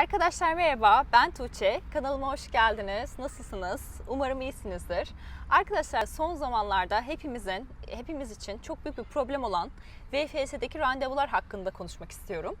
Arkadaşlar merhaba, ben Tuğçe. Kanalıma hoş geldiniz. Nasılsınız? Umarım iyisinizdir. Arkadaşlar son zamanlarda hepimizin, hepimiz için çok büyük bir problem olan VFS'deki randevular hakkında konuşmak istiyorum.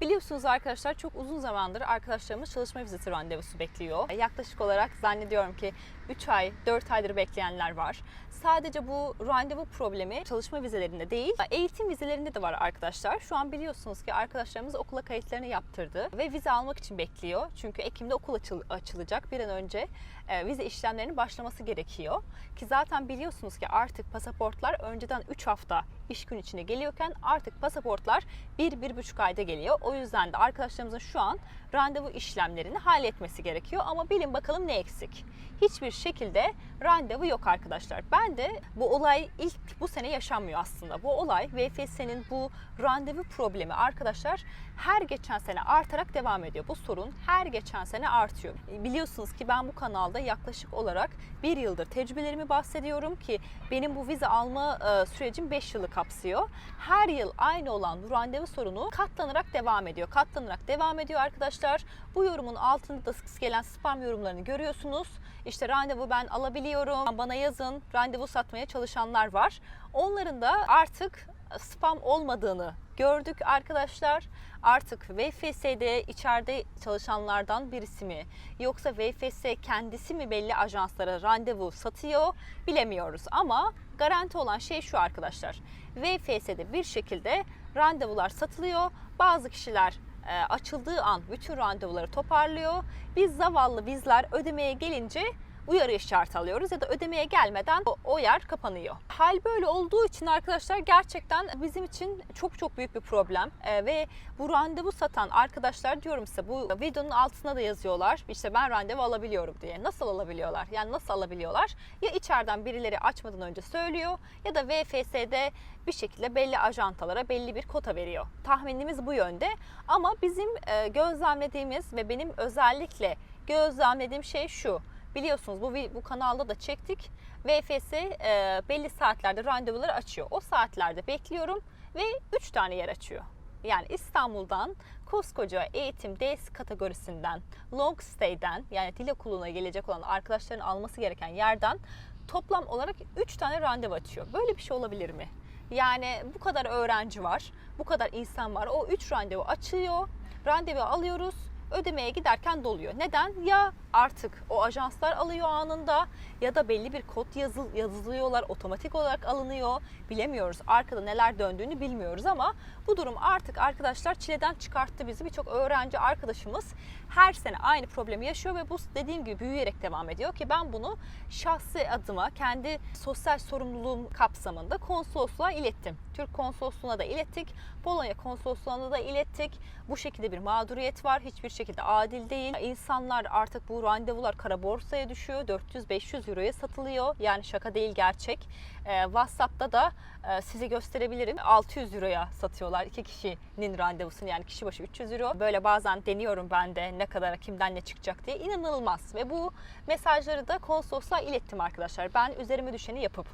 Biliyorsunuz arkadaşlar çok uzun zamandır arkadaşlarımız çalışma viziti randevusu bekliyor. Yaklaşık olarak zannediyorum ki 3 ay, 4 aydır bekleyenler var. Sadece bu randevu problemi çalışma vizelerinde değil, eğitim vizelerinde de var arkadaşlar. Şu an biliyorsunuz ki arkadaşlarımız okula kayıtlarını yaptırdı ve vize almak için bekliyor. Çünkü Ekim'de okul açıl- açılacak. Bir an önce e, vize işlemlerinin başlaması gerekiyor. Ki zaten biliyorsunuz ki artık pasaportlar önceden 3 hafta iş gün içine geliyorken artık pasaportlar 1-1,5 ayda geliyor. O yüzden de arkadaşlarımızın şu an randevu işlemlerini halletmesi gerekiyor. Ama bilin bakalım ne eksik? Hiçbir şekilde randevu yok arkadaşlar. Ben de bu olay ilk bu sene yaşanmıyor aslında. Bu olay VFS'nin bu randevu problemi arkadaşlar her geçen sene artarak devam ediyor. Bu sorun her geçen sene artıyor. Biliyorsunuz ki ben bu kanalda yaklaşık olarak bir yıldır tecrübelerimi bahsediyorum ki benim bu vize alma e, sürecim 5 yılı kapsıyor. Her yıl aynı olan bu randevu sorunu katlanarak devam ediyor. Katlanarak devam ediyor arkadaşlar. Bu yorumun altında da sık gelen spam yorumlarını görüyorsunuz. İşte randevu ben alabiliyorum, bana yazın, randevu satmaya çalışanlar var. Onların da artık spam olmadığını gördük arkadaşlar. Artık VFS'de içeride çalışanlardan birisi mi yoksa VFS kendisi mi belli ajanslara randevu satıyor bilemiyoruz. Ama garanti olan şey şu arkadaşlar. VFS'de bir şekilde randevular satılıyor. Bazı kişiler e, açıldığı an bütün randevuları toparlıyor. Biz zavallı bizler ödemeye gelince uyarı işareti alıyoruz ya da ödemeye gelmeden o, o yer kapanıyor. Hal böyle olduğu için arkadaşlar gerçekten bizim için çok çok büyük bir problem Ee, ve bu randevu satan arkadaşlar diyorum size bu videonun altına da yazıyorlar işte ben randevu alabiliyorum diye. Nasıl alabiliyorlar? Yani nasıl alabiliyorlar? Ya içeriden birileri açmadan önce söylüyor ya da VFS'de bir şekilde belli ajantalara belli bir kota veriyor. Tahminimiz bu yönde ama bizim e, gözlemlediğimiz ve benim özellikle gözlemlediğim şey şu. Biliyorsunuz bu bu kanalda da çektik. VFS e, belli saatlerde randevuları açıyor. O saatlerde bekliyorum ve 3 tane yer açıyor. Yani İstanbul'dan koskoca eğitim D kategorisinden, long stay'den yani dil okuluna gelecek olan arkadaşların alması gereken yerden toplam olarak 3 tane randevu açıyor. Böyle bir şey olabilir mi? Yani bu kadar öğrenci var, bu kadar insan var. O 3 randevu açıyor, randevu alıyoruz ödemeye giderken doluyor. Neden? Ya artık o ajanslar alıyor anında ya da belli bir kod yazıl, yazılıyorlar otomatik olarak alınıyor. Bilemiyoruz. Arkada neler döndüğünü bilmiyoruz ama bu durum artık arkadaşlar çileden çıkarttı bizi. Birçok öğrenci arkadaşımız her sene aynı problemi yaşıyor ve bu dediğim gibi büyüyerek devam ediyor ki ben bunu şahsi adıma kendi sosyal sorumluluğum kapsamında konsolosluğa ilettim. Türk konsolosluğuna da ilettik. Polonya konsolosluğuna da ilettik. Bu şekilde bir mağduriyet var. Hiçbir şekilde adil değil. İnsanlar artık bu randevular kara borsaya düşüyor. 400-500 euroya satılıyor. Yani şaka değil gerçek. Ee, WhatsApp'ta da e, size gösterebilirim. 600 euroya satıyorlar iki kişinin randevusunu yani kişi başı 300 euro. Böyle bazen deniyorum ben de ne kadar kimden ne çıkacak diye. inanılmaz ve bu mesajları da konsolosluğa ilettim arkadaşlar. Ben üzerime düşeni yapıp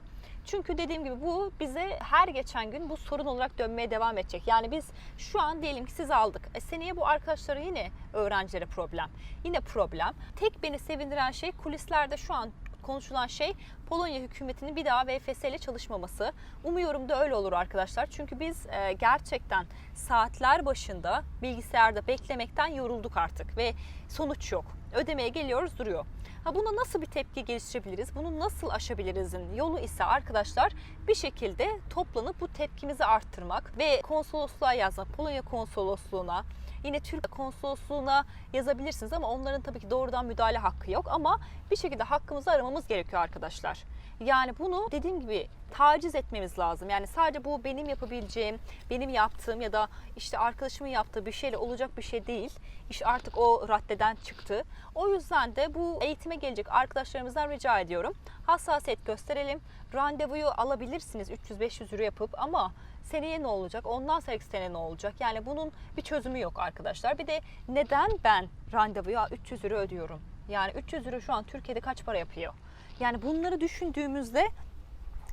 çünkü dediğim gibi bu bize her geçen gün bu sorun olarak dönmeye devam edecek. Yani biz şu an diyelim ki siz aldık. E seneye bu arkadaşlara yine öğrencilere problem. Yine problem. Tek beni sevindiren şey kulislerde şu an konuşulan şey Polonya hükümetinin bir daha VFS ile çalışmaması. Umuyorum da öyle olur arkadaşlar. Çünkü biz e, gerçekten saatler başında bilgisayarda beklemekten yorulduk artık ve sonuç yok. Ödemeye geliyoruz duruyor. Ha buna nasıl bir tepki geliştirebiliriz? Bunu nasıl aşabilirizin yolu ise arkadaşlar bir şekilde toplanıp bu tepkimizi arttırmak ve konsolosluğa yazmak. Polonya konsolosluğuna, yine Türk konsolosluğuna yazabilirsiniz ama onların tabii ki doğrudan müdahale hakkı yok ama bir şekilde hakkımızı aramamız gerekiyor arkadaşlar. Yani bunu dediğim gibi taciz etmemiz lazım. Yani sadece bu benim yapabileceğim, benim yaptığım ya da işte arkadaşımın yaptığı bir şeyle olacak bir şey değil. İş artık o raddeden çıktı. O yüzden de bu eğitime gelecek arkadaşlarımızdan rica ediyorum. Hassasiyet gösterelim. Randevuyu alabilirsiniz 300-500 euro yapıp ama seneye ne olacak? Ondan sonraki sene ne olacak? Yani bunun bir çözümü yok arkadaşlar. Bir de neden ben randevuya 300 euro ödüyorum? Yani 300 euro şu an Türkiye'de kaç para yapıyor? Yani bunları düşündüğümüzde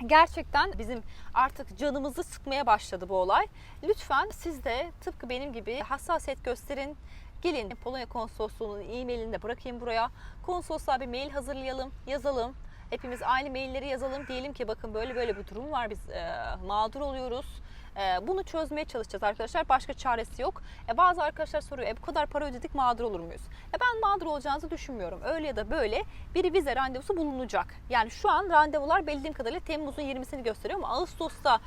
gerçekten bizim artık canımızı sıkmaya başladı bu olay. Lütfen siz de tıpkı benim gibi hassasiyet gösterin Gelin Polonya Konsolosluğu'nun e-mailini de bırakayım buraya. Konsolosluğa bir mail hazırlayalım, yazalım. Hepimiz aynı mailleri yazalım. Diyelim ki bakın böyle böyle bir durum var. Biz e, mağdur oluyoruz. E, bunu çözmeye çalışacağız arkadaşlar. Başka çaresi yok. E, bazı arkadaşlar soruyor. E, bu kadar para ödedik mağdur olur muyuz? E, ben mağdur olacağınızı düşünmüyorum. Öyle ya da böyle bir vize randevusu bulunacak. Yani şu an randevular bildiğim kadarıyla Temmuz'un 20'sini gösteriyor ama Ağustos'ta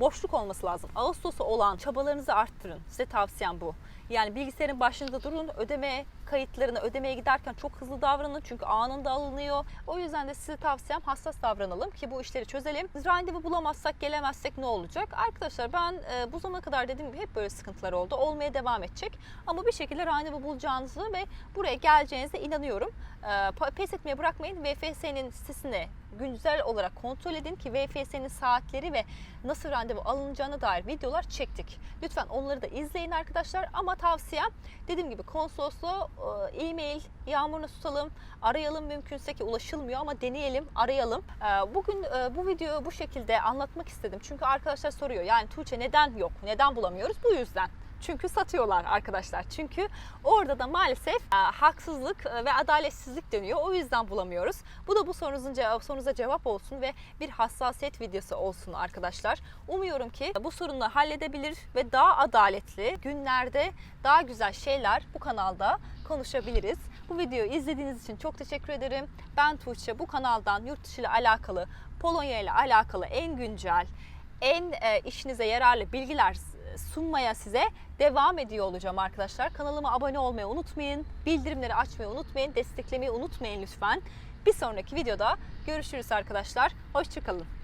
boşluk olması lazım. Ağustos'a olan çabalarınızı arttırın. Size tavsiyem bu. Yani bilgisayarın başında durun, ödeme kayıtlarını ödemeye giderken çok hızlı davranın çünkü anında alınıyor. O yüzden de size tavsiyem hassas davranalım ki bu işleri çözelim. Randevu bulamazsak, gelemezsek ne olacak? Arkadaşlar ben e, bu zamana kadar dediğim gibi hep böyle sıkıntılar oldu. Olmaya devam edecek. Ama bir şekilde randevu bulacağınızı ve buraya geleceğinize inanıyorum. E, pes etmeye bırakmayın. VFS'nin sitesine güncel olarak kontrol edin ki VFS'nin saatleri ve nasıl randevu alınacağına dair videolar çektik. Lütfen onları da izleyin arkadaşlar ama tavsiyem dediğim gibi konsolosluğa e, e-mail yağmuruna tutalım, arayalım mümkünse ki ulaşılmıyor ama deneyelim, arayalım. E, Bugün e, bu videoyu bu şekilde anlatmak istedim. Çünkü arkadaşlar soruyor yani Tuğçe neden yok, neden bulamıyoruz? Bu yüzden. Çünkü satıyorlar arkadaşlar. Çünkü orada da maalesef e, haksızlık e, ve adaletsizlik dönüyor. O yüzden bulamıyoruz. Bu da bu sorunuzun cevap, sorunuza cevap olsun ve bir hassasiyet videosu olsun arkadaşlar. Umuyorum ki bu sorunu halledebilir ve daha adaletli günlerde daha güzel şeyler bu kanalda konuşabiliriz. Bu videoyu izlediğiniz için çok teşekkür ederim. Ben Tuğçe. Bu kanaldan yurt dışı ile alakalı, Polonya ile alakalı en güncel, en e, işinize yararlı bilgiler sunmaya size devam ediyor olacağım arkadaşlar. Kanalıma abone olmayı unutmayın. Bildirimleri açmayı unutmayın. Desteklemeyi unutmayın lütfen. Bir sonraki videoda görüşürüz arkadaşlar. Hoşçakalın.